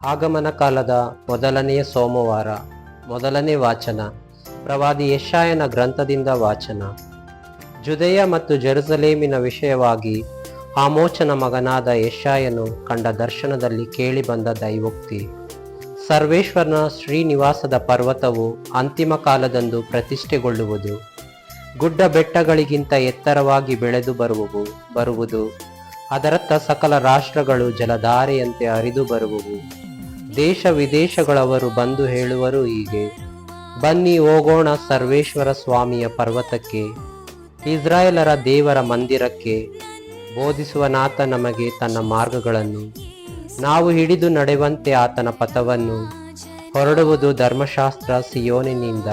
ಆಗಮನ ಕಾಲದ ಮೊದಲನೆಯ ಸೋಮವಾರ, ಮೊದಲನೇ ವಾಚನ, ಪ್ರವಾದಿ ಯಶಾಯನ ಗ್ರಂಥದಿಂದ ವಾಚನ. ಜುದೆಯ ಮತ್ತು ಜೆರುಸಲೇಮಿನ ವಿಷಯವಾಗಿ ಆಮೋಚನ ಮಗನಾದ ಯಶಾಯನು ಕಂಡ ದರ್ಶನದಲ್ಲಿ ಕೇಳಿಬಂದ ದೈವೋಕ್ತಿ, ಸರ್ವೇಶ್ವರನ ಶ್ರೀನಿವಾಸದ ಪರ್ವತವು ಅಂತಿಮ ಕಾಲದಂದು ಪ್ರತಿಷ್ಠೆಗೊಳ್ಳುವುದು, ಗುಡ್ಡ ಬೆಟ್ಟಗಳಿಗಿಂತ ಎತ್ತರವಾಗಿ ಬೆಳೆದು ಬರುವವು, ಬರುವುದು, ಅದರತ್ತ ಸಕಲ ರಾಷ್ಟ್ರಗಳು ಜಲಧಾರೆಯಂತೆ ಹರಿದು ಬರುವುವು. ದೇಶ ವಿದೇಶಗಳವರು ಬಂದು ಹೇಳುವರು ಹೀಗೆ. ಬನ್ನಿ ಹೋಗೋಣ ಸರ್ವೇಶ್ವರ ಸ್ವಾಮಿಯ ಪರ್ವತಕ್ಕೆ, ಇಸ್ರಾಯೇಲರ ದೇವರ ಮಂದಿರಕ್ಕೆ, ಬೋಧಿಸುವ ನಾಥ ನಮಗೆ ತನ್ನ ಮಾರ್ಗಗಳನ್ನು. ನಾವು ಹಿಡಿದು ನಡೆವಂತೆ ಆತನ ಪಥವನ್ನು ಹೊರಡುವುದು ಧರ್ಮಶಾಸ್ತ್ರ ಸಿಯೋನಿನಿಂದ,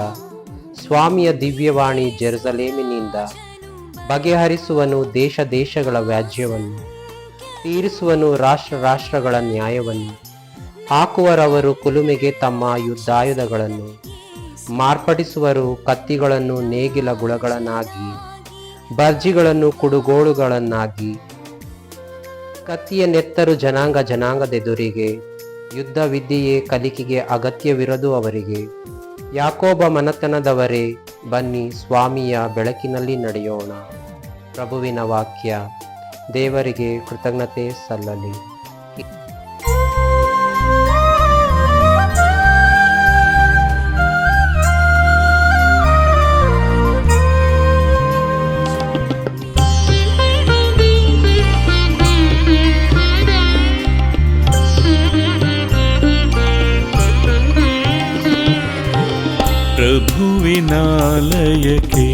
ಸ್ವಾಮಿಯ ದಿವ್ಯವಾಣಿ ಜೆರುಸಲೇಮಿನಿಂದ, ಬಗೆಹರಿಸುವನು ದೇಶ ದೇಶಗಳ ವ್ಯಾಜ್ಯವನ್ನು, ತೀರಿಸುವನು ರಾಷ್ಟ್ರ ರಾಷ್ಟ್ರಗಳ ನ್ಯಾಯವನ್ನು. ಹಾಕುವರವರು ಕುಲುಮೆಗೆ ತಮ್ಮ ಯುದ್ಧಾಯುಧಗಳನ್ನು, ಮಾರ್ಪಡಿಸುವರು ಕತ್ತಿಗಳನ್ನು ನೇಗಿಲ ಗುಳಗಳನ್ನಾಗಿ, ಬರ್ಜಿಗಳನ್ನು ಕುಡುಗೋಳುಗಳನ್ನಾಗಿ. ಕತ್ತಿಯ ನೆತ್ತರು ಜನಾಂಗ ಜನಾಂಗದೆದುರಿಗೆ ಯುದ್ಧ ವಿದ್ಯೆಯೇ ಕಲಿಕೆಗೆ ಅಗತ್ಯವಿರದು ಅವರಿಗೆ ಯಾಕೋಬ ಮನತನದವರೇ, ಬನ್ನಿ ಸ್ವಾಮಿಯ ಬೆಳಕಿನಲ್ಲಿ ನಡೆಯೋಣ. ಪ್ರಭುವಿನ ವಾಕ್ಯ, ದೇವರಿಗೆ ಕೃತಜ್ಞತೆ ಸಲ್ಲಲಿ. ಪ್ರಭುವಿನಾಲಯಕ್ಕೆ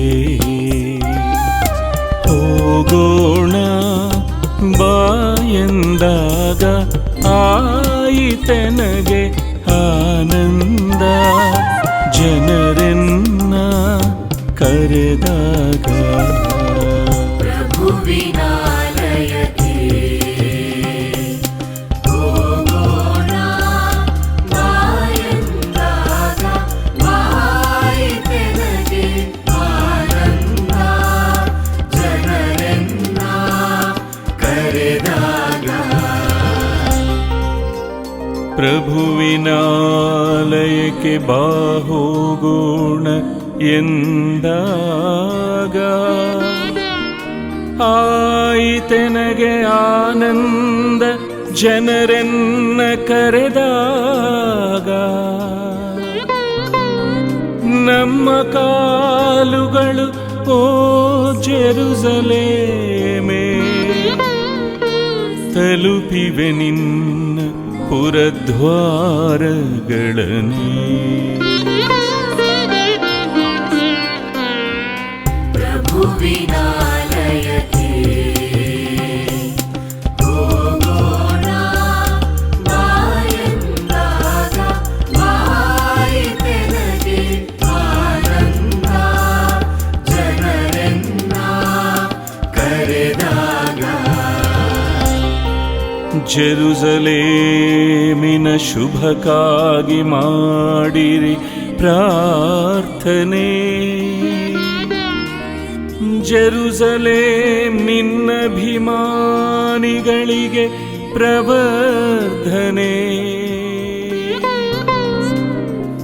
ಹೋಗೋಣ ಬಾಯಂದಾಗ ಆಯಿತನಗೆ ಆನಂದ. ಜನರೆನ್ನ ಕರೆದಾಗ ಪ್ರಭುವಿನಾಲಯಕ್ಕೆ ಬಾಹೋಗೋಣ ಎಂದಾಗ ಆಯಿತೆನಗೆ ಆನಂದ ಜನರೆನ್ನ ಕರೆದಾಗ ನಮ್ಮ ಕಾಲುಗಳು ಓ ಜೆರುಸಲೇಮೇ ತಲುಪಿವೆ ನಿನ್ನ പുരദ്വാരകളനേ പ്രഭുവിനാലയത്തിൽ ಜೆರುಸಲೇಮಿನ ಶುಭಕ್ಕಾಗಿ ಮಾಡಿರಿ ಪ್ರಾರ್ಥನೆ. ಜೆರುಸಲೇಮ್ ನಿನ್ನಭಿಮಾನಿಗಳಿಗೆ ಪ್ರವರ್ಧನೆ.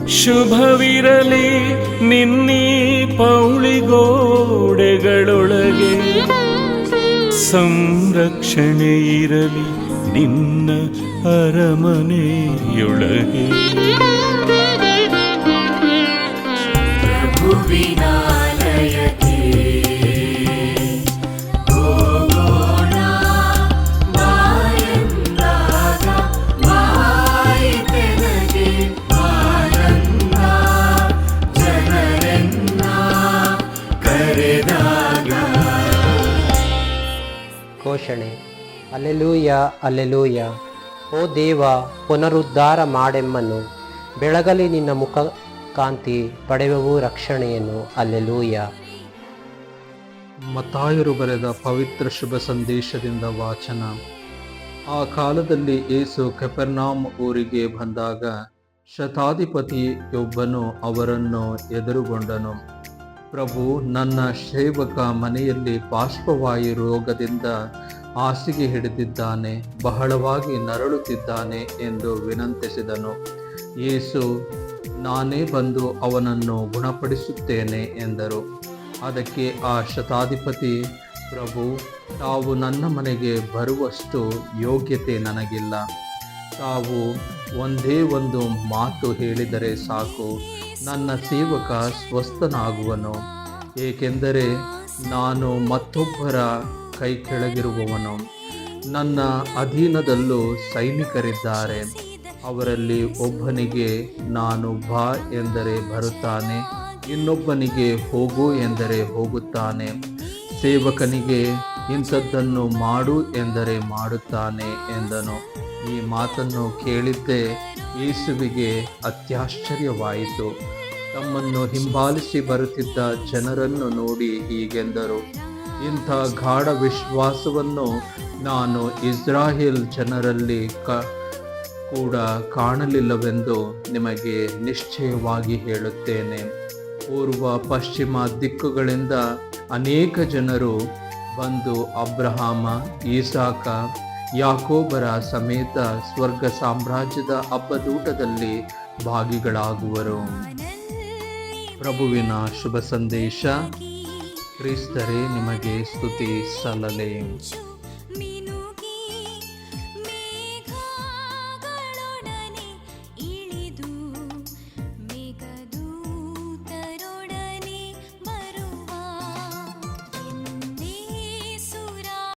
ಶುಭವಿರಲಿ ನಿನ್ನೀ ಪೌಳಿಗೋಡೆಗಳೊಳಗೆ. ಸಂರಕ್ಷಣೆ ಇರಲಿ ನಿನ್ನ ಅರಮನೆಯೊಳಗೆ ಘೋಷಣೆ. ಅಲೆಲೂಯ ಅಲೆಲೂಯ ಓ ದೇವ, ಪುನರುದ್ಧಾರ ಮಾಡೆಮ್ಮನು. ಬೆಳಗಲಿ ನಿನ್ನ ಮುಖ ಕಾಂತಿ ಪಡೆಯುವು ರಕ್ಷಣೆಯನ್ನು ಅಲ್ಲೆಲೂಯ. ಮತಾಯರು ಬರೆದ ಪವಿತ್ರ ಶುಭ ಸಂದೇಶದಿಂದ ವಾಚನ. ಆ ಕಾಲದಲ್ಲಿ ಏಸು ಕೆಪರ್ನಾಮ್ ಊರಿಗೆ ಬಂದಾಗ ಶತಾಧಿಪತಿಯೊಬ್ಬನು ಅವರನ್ನು ಎದುರುಗೊಂಡನು. ಪ್ರಭು, ನನ್ನ ಸೇವಕ ಮನೆಯಲ್ಲಿ ಪಾರ್ಶ್ವವಾಯು ರೋಗದಿಂದ ಹಾಸಿಗೆ ಹಿಡಿದಿದ್ದಾನೆ, ಬಹಳವಾಗಿ ನರಳುತ್ತಿದ್ದಾನೆ ಎಂದು ವಿನಂತಿಸಿದನು. ಯೇಸು ನಾನೇ ಬಂದು ಅವನನ್ನು ಗುಣಪಡಿಸುತ್ತೇನೆ ಎಂದರು. ಅದಕ್ಕೆ ಆ ಶತಾಧಿಪತಿ, ಪ್ರಭು, ತಾವು ನನ್ನ ಮನೆಗೆ ಬರುವಷ್ಟು ಯೋಗ್ಯತೆ ನನಗಿಲ್ಲ. ತಾವು ಒಂದೇ ಒಂದು ಮಾತು ಹೇಳಿದರೆ ಸಾಕು. ನನ್ನ ಸೇವಕ ಸ್ವಸ್ಥನಾಗುವನು. ಏಕೆಂದರೆ ನಾನು ಮತ್ತೊಬ್ಬರ ಕೈ ಕೆಳಗಿರುವವನು. ನನ್ನ ಅಧೀನದಲ್ಲೂ ಸೈನಿಕರಿದ್ದಾರೆ. ಅವರಲ್ಲಿ ಒಬ್ಬನಿಗೆ ನಾನು ಬಾ ಎಂದರೆ ಬರುತ್ತಾನೆ. ಇನ್ನೊಬ್ಬನಿಗೆ ಹೋಗು ಎಂದರೆ ಹೋಗುತ್ತಾನೆ. ಸೇವಕನಿಗೆ ಇಂಥದ್ದನ್ನು ಮಾಡು ಎಂದರೆ ಮಾಡುತ್ತಾನೆ ಎಂದನು. ಈ ಮಾತನ್ನು ಕೇಳಿದ್ದೇ ಯೇಸುವಿಗೆ ಅತ್ಯಾಶ್ಚರ್ಯವಾಯಿತು. ತಮ್ಮನ್ನು ಹಿಂಬಾಲಿಸಿ ಬರುತ್ತಿದ್ದ ಜನರನ್ನು ನೋಡಿ ಹೀಗೆಂದರು, ಇಂಥ ಗಾಢ ವಿಶ್ವಾಸವನ್ನು ನಾನು ಇಸ್ರಾಯೇಲ್ ಜನರಲ್ಲಿ ಕ, ಕೂಡ ಕಾಣಲಿಲ್ಲವೆಂದು ನಿಮಗೆ ನಿಶ್ಚಯವಾಗಿ ಹೇಳುತ್ತೇನೆ. ಪೂರ್ವ, ಪಶ್ಚಿಮ ದಿಕ್ಕುಗಳಿಂದ ಅನೇಕ ಜನರು ಬಂದು ಅಬ್ರಹಾಮ, ಈಸಾಕ ಯಾಕೋಬರ ಸಮೇತ ಸ್ವರ್ಗ ಸಾಮ್ರಾಜ್ಯದ ಹಬ್ಬದೂಟದಲ್ಲಿ ಭಾಗಿಗಳಾಗುವರು. ಪ್ರಭುವಿನ ಶುಭ ಸಂದೇಶ ಕ್ರಿಸ್ತರೇ ನಿಮಗೆ ಸ್ತುತಿ ಸಲ್ಲಲೆ.